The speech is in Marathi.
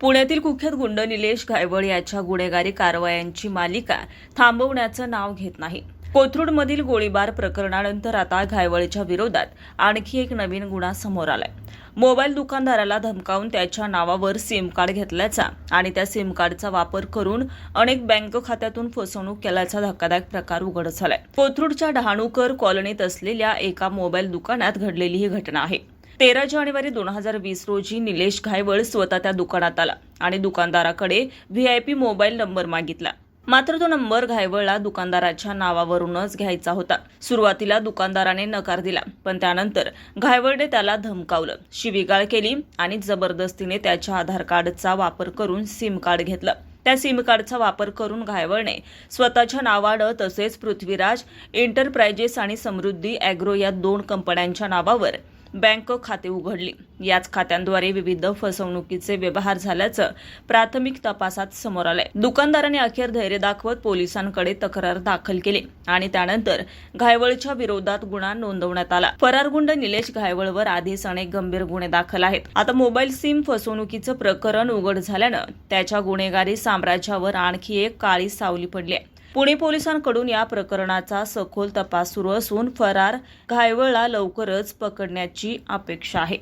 पुण्यातील कुख्यात गुंड निलेश घायवळ याच्या गुन्हेगारी कारवायांची मालिका थांबवण्याचं नाव घेत नाही. कोथरूडमधील गोळीबार प्रकरणानंतर आता घायवळच्या विरोधात आणखी एक नवीन गुन्हा समोर आलाय. मोबाईल दुकानदाराला धमकावून त्याच्या नावावर सिम कार्ड घेतल्याचा आणि त्या सिम कार्डचा वापर करून अनेक बँक खात्यातून फसवणूक केल्याचा धक्कादायक प्रकार उघड झालाय. कोथरूडच्या डहाणूकर कॉलनीत असलेल्या एका मोबाईल दुकानात घडलेली ही घटना आहे. तेरा जानेवारी दोन हजार वीस रोजी निलेश घायवळ स्वतः त्या दुकानात आला आणि दुकानदाराकडे व्हीआयपी मोबाईल नंबर मागितला. मात्र तो नंबर घायवळला दुकानदाराच्या नावावरूनच घ्यायचा होता. सुरुवातीला दुकानदाराने नकार दिला पण त्यानंतर घायवळने त्याला धमकावलं. शिवीगाळ केली आणि जबरदस्तीने त्याच्या आधार कार्डचा वापर करून सिम कार्ड घेतलं. त्या सिम कार्डचा वापर करून घायवळने स्वतःच्या नावानं तसेच पृथ्वीराज एंटरप्राइजेस आणि समृद्धी अॅग्रो या दोन कंपन्यांच्या नावावर बँक खाते उघडली. याच खात्यांद्वारे विविध फसवणुकीचे व्यवहार झाल्याचं प्राथमिक तपासात समोर आलंय. दुकानदाराने अखेर धैर्य दाखवत पोलिसांकडे तक्रार दाखल केली आणि त्यानंतर घायवळच्या विरोधात गुन्हा नोंदवण्यात आला. फरार गुंड निलेश घायवळवर आधीच अनेक गंभीर गुन्हे दाखल आहेत. आता मोबाईल सिम फसवणुकीचं प्रकरण उघड झाल्यानं त्याच्या गुन्हेगारी साम्राज्यावर आणखी एक काळी सावली पडली आहे. पुणे पोलिसांकडून या प्रकरणाचा सखोल तपास सुरू असून फरार घायवळला लवकरच पकडण्याची अपेक्षा आहे.